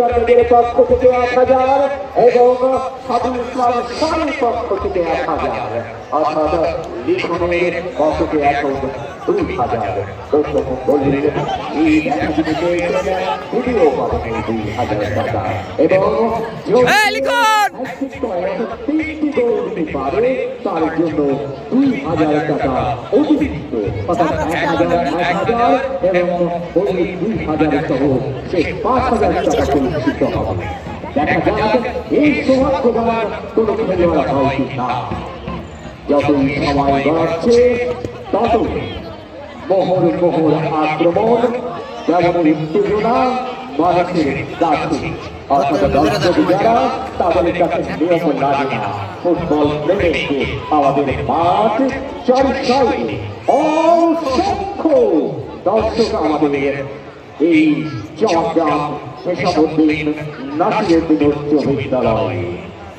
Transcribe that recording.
কর্মীদের পক্ষ থেকে এক হাজার এবং সাধু সরকারের পক্ষ থেকে এক হাজার। অর্থাৎ লিখনের পক্ষ থেকে এখন হাজার। এবং! তিনটি দুই হাজার টাকা অর্থাৎ হাজার এক এবং হাজার সহ সে পাঁচ হাজার টাকা পরিচিত হবে দেখা এই সৌভাগ্যবান কোন খেলোয়াড় কি না যতই সময় গড়াচ্ছে ততই মোহর মোহর আক্রমণ যেমন উত্তেজনা মানুষের দাসু অর্থাৎ দর্শক যারা তাদের কাছে নিয়ম লাগে না ফুটবল প্রেমীকে আমাদের মাঠ চর্চায় অসংখ্য দর্শক আমাদের এই চমৎকার হেসাবুদ্দিন নাসিরুদ্দিন উচ্চ বিদ্যালয়।